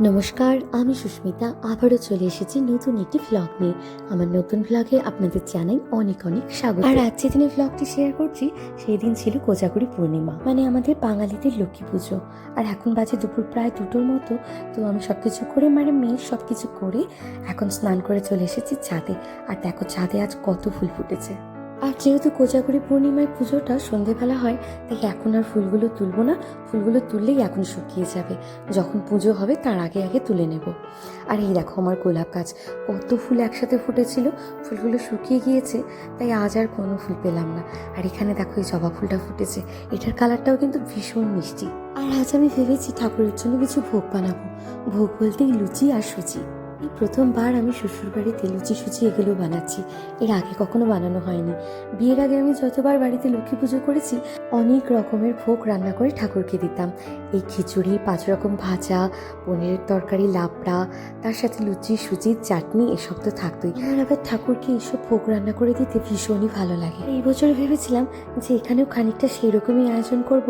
নমস্কার, আমি সুস্মিতা। আবারও চলে এসেছি নতুন একটি ভ্লগ নিয়ে। আমার নতুন ভ্লগে আপনাদের জানাই অনেক অনেক স্বাগত। আর আজ যেদিনে ভ্লগটি শেয়ার করছি, সেই দিন ছিল কোজাগুড়ি পূর্ণিমা মানে আমাদের বাঙালিদের লক্ষ্মী পুজো। আর এখন বাজে দুপুর প্রায় দুটোর মতো, তো আমি সব কিছু করে মানে মেয়ের সব কিছু করে, এখন স্নান করে চলে এসেছি ছাদে। আর দেখো, ছাদে আজ কত ফুল ফুটেছে। আর যেহেতু কোজাগুড়ি পূর্ণিমায় পুজোটা সন্ধেবেলা হয়, তাই এখন আর ফুলগুলো তুলবো না। ফুলগুলো তুললেই এখন শুকিয়ে যাবে। যখন পুজো হবে, তার আগে আগে তুলে নেব। আর এই দেখো আমার গোলাপ গাছ, কত ফুল একসাথে ফুটেছিল। ফুলগুলো শুকিয়ে গিয়েছে, তাই আজ আর কোনো ফুল পেলাম না। আর এখানে দেখো এই জবা ফুলটা ফুটেছে। এটার কালারটাও কিন্তু ভীষণ মিষ্টি। আর আজ আমি ভেবেছি ঠাকুরের জন্য কিছু ভোগ বানাবো। ভোগ বলতেই লুচি আর এই প্রথমবার আমি শ্বশুর বাড়িতে লুচি সুচি এগুলো বানাচ্ছি। এর আগে কখনো বানানো হয়নি। বিয়ের আগে আমি যতবার বাড়িতে লক্ষ্মী পুজো করেছি, অনেক রকমের ভোগ রান্না করে ঠাকুরকে দিতাম। এই খিচুড়ি, পাঁচ রকম ভাজা, পনিরের তরকারি লাবড়া তার সাথে লুচি সুজির চাটনি, এসব তো থাকতোই। আমার আবার ঠাকুরকে এইসব ভোগ রান্না করে দিতে ভীষণই ভালো লাগে। এই বছর ভেবেছিলাম যে এখানেও খানিকটা সেই রকমই আয়োজন করব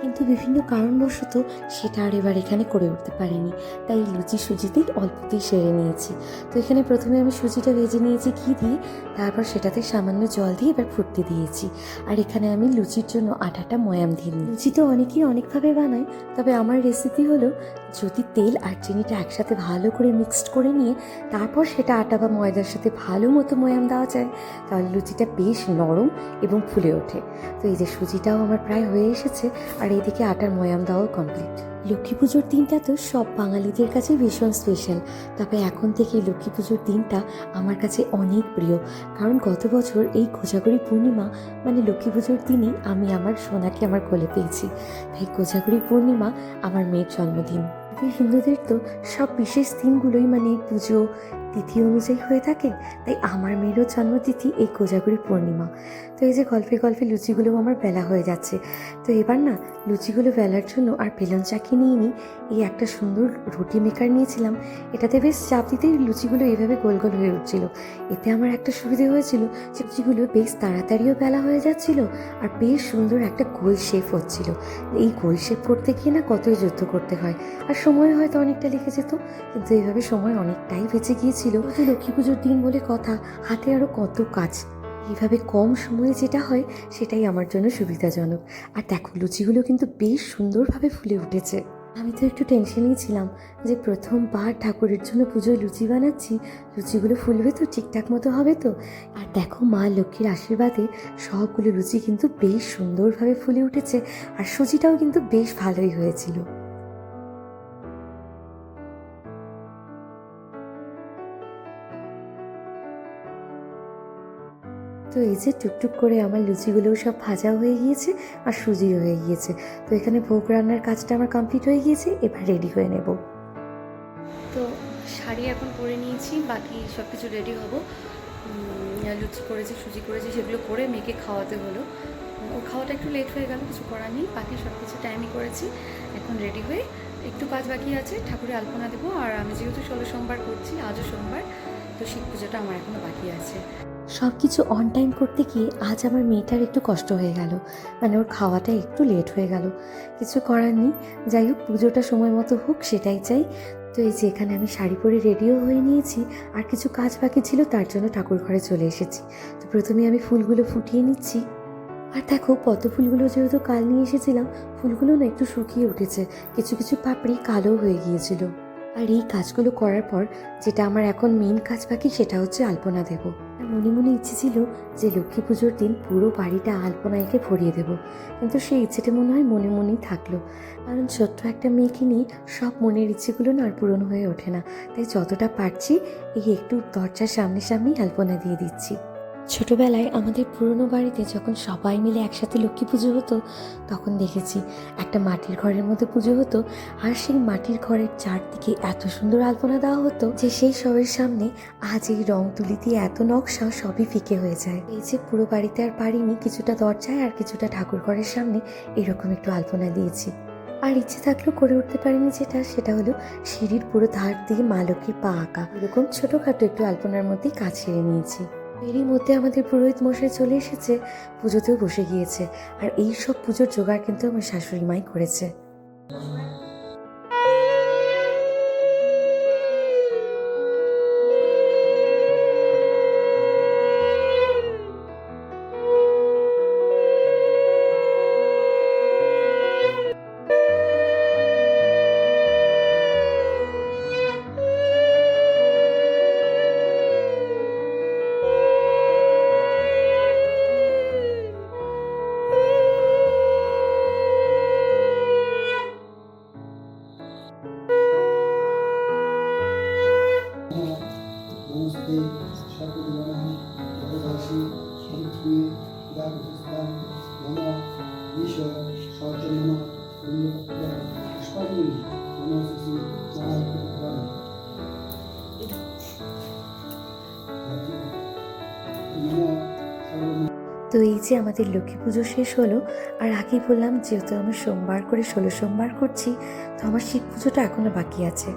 কিন্তু বিভিন্ন কারণবশত সেটা আর এবার এখানে করে উঠতে পারিনি। তাই লুচি সুজিতেই অল্পতেই সেরে নিয়েছি। তো এখানে প্রথমে আমি সুজিটা ভেজে নিয়েছি ঘি দিয়ে, তারপর সেটাতে সামান্য জল দিয়ে এবার ফুটতে দিয়েছি। আর এখানে আমি লুচির জন্য আটাটা ময়াম দিয়ে নিই লুচি তো অনেকেই অনেকভাবে বানায়, তবে আমার রেসিপি হলো যদি তেল আর চিনিটা একসাথে ভালো করে মিক্সড করে নিয়ে তারপর সেটা আটা বা ময়দার সাথে ভালো মতো ময়াম দেওয়া যায়, তাহলে লুচিটা বেশ নরম এবং ফুলে ওঠে। তো এই যে সুজিটাও আমার প্রায় হয়ে এসেছে, আর এদিকে আটার ময়াম দেওয়াও কমপ্লিট লক্ষ্মী পুজোর দিনটা তো সব বাঙালিদের কাছে ভীষণ স্পেশাল তবে এখন থেকে লক্ষ্মী পুজোর দিনটা আমার কাছে অনেক প্রিয়। কারণ গত বছর এই কোজাগরি পূর্ণিমা মানে লক্ষ্মী পুজোর দিনই আমি আমার সোনাকে আমার কোলে পেয়েছি। তাই কোজাগরি পূর্ণিমা আমার মেয়ের জন্মদিন। হিন্দুদের তো সব বিশেষ দিনগুলোই মানে পুজো তিথি অনুযায়ী হয়ে থাকে, তাই আমার মেয়েরও জন্মতিথি এই কোজাগরি পূর্ণিমা। তো এই যে গল্পে গল্পে লুচিগুলো আমার বেলা হয়ে যাচ্ছে। তো এবার না, লুচিগুলো বেলার জন্য আর বেলন চাকি নিয়ে নিই এই একটা সুন্দর রুটি মেকার নিয়েছিলাম। এটাতে বেশ চাপ দিতেই লুচিগুলো এইভাবে গোল গোল হয়ে উঠছিল। এতে আমার একটা সুবিধে হয়েছিল যে লুচিগুলো বেশ তাড়াতাড়িও বেলা হয়ে যাচ্ছিল আর বেশ সুন্দর একটা গোল শেপ হচ্ছিল। এই গোল শেপ করতে গিয়ে না কতই যুদ্ধ করতে হয়। আর সময় হয়তো অনেকটা লেগে যেত, কিন্তু এইভাবে সময় অনেকটাই বেঁচে গিয়েছিল। তো লক্ষ্মী পুজোর দিন বলে কথা, হাতে আরও কত কাজ। এইভাবে কম সময়ে যেটা হয়, সেটাই আমার জন্য সুবিধাজনক। আর দেখো, লুচিগুলো কিন্তু বেশ সুন্দরভাবে ফুলে উঠেছে। আমি তো একটু টেনশনেই ছিলাম যে প্রথমবার ঠাকুরের জন্য পুজোয় লুচি বানাচ্ছি, লুচিগুলো ফুলবে তো ঠিকঠাক মতো হবে তো। আর দেখো, মা লক্ষ্মীর আশীর্বাদে সবগুলো লুচি কিন্তু বেশ সুন্দরভাবে ফুলে উঠেছে, আর সুজিটাও কিন্তু বেশ ভালোই হয়েছিল। তো এই যে টুকটুক করে আমার লুচিগুলোও সব ভাজা হয়ে গিয়েছে আর সুজি হয়ে গিয়েছে। তো এখানে ভোগ রান্নার কাজটা আমার কমপ্লিট হয়ে গিয়েছে, এবার রেডি হয়ে নেব। তো শাড়ি এখন পরে নিয়েছি, বাকি সব কিছু রেডি হব লুচি করেছি, সুজি করেছি, সেগুলো করে মেয়েকে খাওয়াতে হলো। ও খাওয়াটা একটু লেট হয়ে গেল, কিছু করার নেই, বাকি সব কিছু টাইমই করেছি। এখন রেডি হয়ে একটু কাজ বাকি আছে ঠাকুরে আলপনা দেবো। আর আমি যেহেতু ষোলো সোমবার করছি, আজও সোমবার, তো শিব পুজোটা আমার এখনও বাকি আছে। সব কিছু অন টাইম করতে গিয়ে আজ আমার মেয়েটার একটু কষ্ট হয়ে গেল। মানে ওর খাওয়াটা একটু লেট হয়ে গেল। কিছু করার নেই। যাই হোক, পুজোটা সময় মতো হোক, সেটাই চাই। তো এই যে এখানে আমি শাড়ি পরে রেডিও হয়ে নিয়েছি। আর কিছু কাজ বাকি ছিল, তার জন্য ঠাকুর ঘরে চলে এসেছি। তো প্রথমে আমি ফুলগুলো ফুটিয়ে নিচ্ছি। আর দেখো, পদ্ম ফুলগুলো যেহেতু কাল নিয়ে এসেছিলাম, ফুলগুলো না একটু শুকিয়ে উঠেছে। কিছু কিছু পাপড়ি কালো হয়ে গিয়েছিল। আর এই কাজগুলো করার পর যেটা আমার এখন মেন কাজ বাকি সেটা হচ্ছে আলপনা দেব। মনে মনে ইচ্ছে ছিল যে লক্ষ্মী পুজোর দিন পুরো বাড়িটা আলপনা এঁকে ভরিয়ে দেব। কিন্তু সেই ইচ্ছেটা মনে হয় মনে মনেই থাকল। কারণ ছোট্ট একটা মেয়েকে নিয়ে সব মনের ইচ্ছেগুলো না আর পূরণ হয়ে ওঠে না। তাই যতটা পারছি এই একটু দরজার সামনে সামনেই আলপনা দিয়ে দিচ্ছি। ছোটবেলায় আমাদের পুরনো বাড়িতে যখন সবাই মিলে একসাথে লক্ষ্মী পুজো হতো, তখন দেখেছি একটা মাটির ঘরের মধ্যে পুজো হতো আর সেই মাটির ঘরের চারদিকে এত সুন্দর আলপনা দেওয়া হতো যে সেই সবের সামনে আজ এই রং তুলি দিয়ে এত নকশা সবই ফিকে হয়ে যায়। এই যে পুরো বাড়িতে আর পারিনি, কিছুটা দরজায় আর কিছুটা ঠাকুর ঘরের সামনে এরকম একটু আলপনা দিয়েছি। আর ইচ্ছে থাকলেও করে উঠতে পারিনি যেটা, সেটা হলো সিঁড়ির পুরো ধার দিয়ে মা পা আঁকা। এরকম ছোটোখাটো একটু আলপনার মধ্যেই সেরে নিয়েছি। এরই মধ্যে আমাদের পুরোহিত মশাই চলে এসেছে, পুজোতেও বসে গিয়েছে। আর এই সব পুজোর জোগাড় কিন্তু আমার শাশুড়ি মাই করেছে। Jagd, Jana, Nisha, Shatamana, Indra, Spaniel, Jana, Sisi, Jana, Jana. Jana, Sarvamana. তো এই যে আমাদের লক্ষ্মী পুজো শেষ হলো, আর আগেই বললাম যেহেতু আমি সোমবার করে ষোলো সোমবার করছি, তো আমার শিব পুজোটা এখনও বাকি আছে।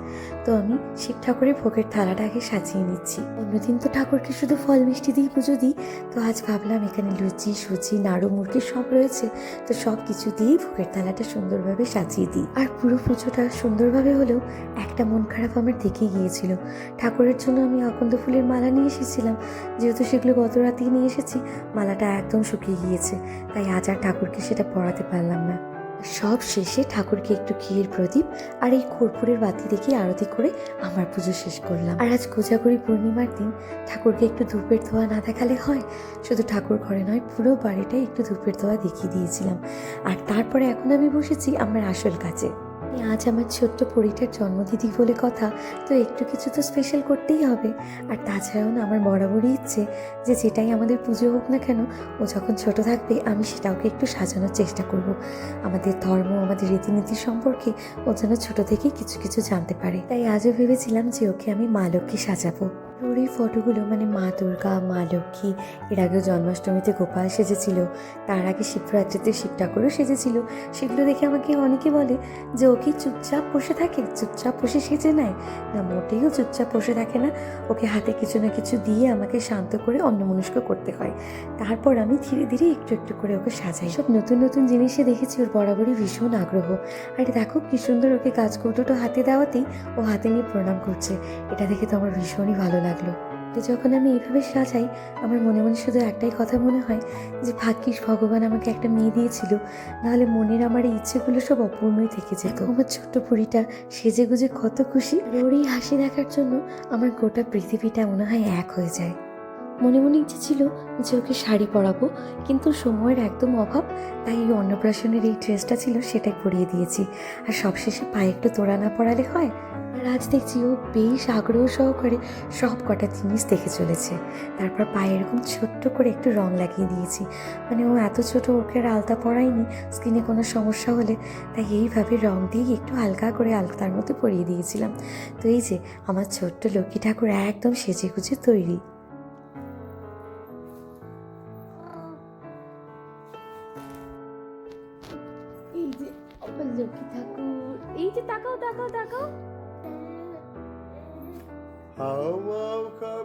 তো আমি শিব ঠাকুরের ভোগের থালাটা আগে সাজিয়ে নিচ্ছি। অন্যদিন তো ঠাকুরকে শুধু ফল মিষ্টি দিয়ে পুজো দিই, তো আজ ভাবলাম এখানে লুচি সুচি নাড়ু মুরগি সব রয়েছে, তো সব কিছু দিয়েই ভোগের থালাটা সুন্দরভাবে সাজিয়ে দিই। আর পুরো পুজোটা সুন্দরভাবে হলেও একটা মন খারাপ আমার থেকে গিয়েছিল। ঠাকুরের জন্য আমি আকন্দ ফুলের মালা নিয়ে এসেছিলাম, যেহেতু সেগুলো গত রাতেই নিয়ে এসেছি, মালাটা একদম শুকিয়ে গিয়েছে, তাই আজ আর ঠাকুরকে সেটা পড়াতে পারলাম না। সব শেষে ঠাকুরকে একটু ঘিয়ের প্রদীপ আর এই কর্পূরের বাতি দেখে আরতি করে আমার পুজো শেষ করলাম। আর আজ কোজাগরি পূর্ণিমার দিন, ঠাকুরকে একটু ধূপের ধোয়া না দেখালে হয়? শুধু ঠাকুর ঘরে নয়, পুরো বাড়িটাই একটু ধূপের ধোয়া দেখিয়ে দিয়েছিলাম। আর তারপরে এখন আমি বসেছি আমার আসল কাজে। আজ আমার ছোট্ট পরিটার জন্মদিদি বলে কথা, তো একটু কিছু তো স্পেশাল করতেই হবে। আর তাছাড়াও না, আমার বরাবরই ইচ্ছে যে যেটাই আমাদের পুজো হোক না কেন, ও যখন ছোট থাকবে, আমি সেটা ওকে একটু সাজানোর চেষ্টা করব। আমাদের ধর্ম, আমাদের রীতিনীতি সম্পর্কে ও যেন ছোটো থেকেই কিছু কিছু জানতে পারে। তাই আজও ভেবেছিলাম যে ওকে আমি মা লক্ষ্মী সাজাবো। ওর এই ফটোগুলো মানে মা দুর্গা, মা লক্ষ্মী, এর আগেও জন্মাষ্টমীতে গোপাল সেজেছিল, তার আগে শিবরাত্রিতে শিব ঠাকুরও সেজেছিল, সেগুলো দেখে আমাকে অনেকে বলে যে ও কি চুপচাপ বসে থাকে, চুপচাপ বসে সেজে নেয়? না, মোটেও চুপচাপ বসে থাকে না, ওকে হাতে কিছু না কিছু দিয়ে আমাকে শান্ত করে অন্যমনস্ক করতে হয়। তারপর আমি ধীরে ধীরে একটু একটু করে ওকে সাজাই। সব নতুন নতুন জিনিসে দেখেছি ওর বরাবরই ভীষণ আগ্রহ। আর দেখো কি সুন্দর ওকে কাজ কৌটোটো হাতে দেওয়াতেই ও হাতে নিয়ে প্রণাম করছে। এটা দেখে তো আমার ভীষণই ভালো লাগল। তো যখন আমি এইভাবে সাজাই আমার মনে মনে শুধু একটাই কথা মনে হয় যে ভাগ্যিস ভগবান আমাকে একটা মেয়ে দিয়েছিল। নাহলে মনের আমার এই ইচ্ছেগুলো সব অপূর্ণই থেকে যেত। আমার ছোট্ট পুরীটা সেজে গুজে কত খুশি। ওরই ওর এই হাসি দেখার জন্য আমার গোটা পৃথিবীটা মনে হয় এক হয়ে যায়। মনে মনে ইচ্ছে ছিল যে ওকে শাড়ি পরাবো, কিন্তু সময়ের একদম অভাব, তাই এই অন্নপ্রাশনের এই ড্রেসটা ছিল সেটাই পরিয়ে দিয়েছি। আর সবশেষে পায়ে একটু তোড়া না পড়ালে হয়? আর আজ দেখছি ও বেশ আগ্রহ সহকারে সব কটা জিনিস দেখে চলেছে। তারপর পায়ে এরকম ছোট্ট করে একটু রং লাগিয়ে দিয়েছি। মানে ও এত ছোট, ওকে আর আলতা পরায়নি, স্কিনে কোনো সমস্যা হলে, তাই এইভাবে রং দিয়ে একটু হালকা করে আলতার মতো পরিয়ে দিয়েছিলাম। তো এই যে, আমার ছোট্ট লক্ষ্মী ঠাকুর একদম সেজে গুজে তৈরি। এই যে আমার লক্ষ্মী ঠাকুর এই যে তাকাও তাকাও তাকাও।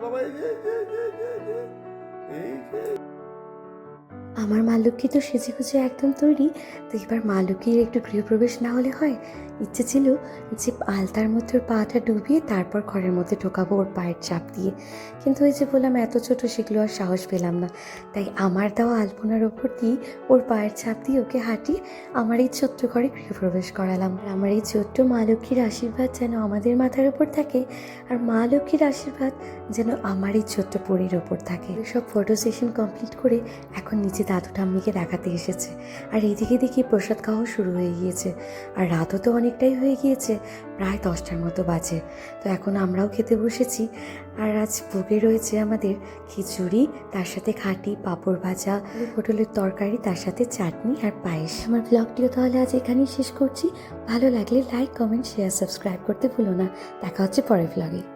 বাবা এই যে, এই যে। আমার মা লক্ষ্মী তো সেজে গুজে একদম তৈরি, তো এবার মা লক্ষ্মীর একটু গৃহপ্রবেশ না হলে হয়। ইচ্ছে ছিল যে আলতার মধ্যে ওর পাটা ডুবিয়ে তারপর ঘরের মধ্যে ঢোকাবো ওর পায়ের চাপ দিয়ে। কিন্তু ওই যে বললাম, এত ছোট সেগুলো আর সাহস পেলাম না। তাই আমার দেওয়া আলপনার ওপর দিয়ে ওর পায়ের ছাপ দিয়ে ওকে হাঁটিয়ে আমার এই ছোট্ট ঘরে গৃহপ্রবেশ করালাম। আমার এই ছোট্ট মা লক্ষ্মীর আশীর্বাদ যেন আমাদের মাথার ওপর থাকে, আর মা লক্ষ্মীর আশীর্বাদ যেন আমার এই ছোট্ট পরীর ওপর থাকে। সব ফটো সেশন কমপ্লিট করে এখন নিচে দাদু ঠাম্মিকে দেখাতে এসেছে। আর এইদিকে দেখি প্রসাদ খাওয়া শুরু হয়ে গিয়েছে। আর রাতও তো অনেকটাই হয়ে গিয়েছে, প্রায় দশটার মতো বাজে। তো এখন আমরাও খেতে বসেছি। আর আজ ভোগে রয়েছে আমাদের খিচুড়ি, তার সাথে খাঁটি পাঁপড় ভাজা, পটলের তরকারি, তার সাথে চাটনি আর পায়েস। আমার ব্লগটিও তাহলে আজ এখানেই শেষ করছি। ভালো লাগলে লাইক, কমেন্ট শেয়ার সাবস্ক্রাইব করতে ভুলো না। দেখা হচ্ছে পরের ব্লগে।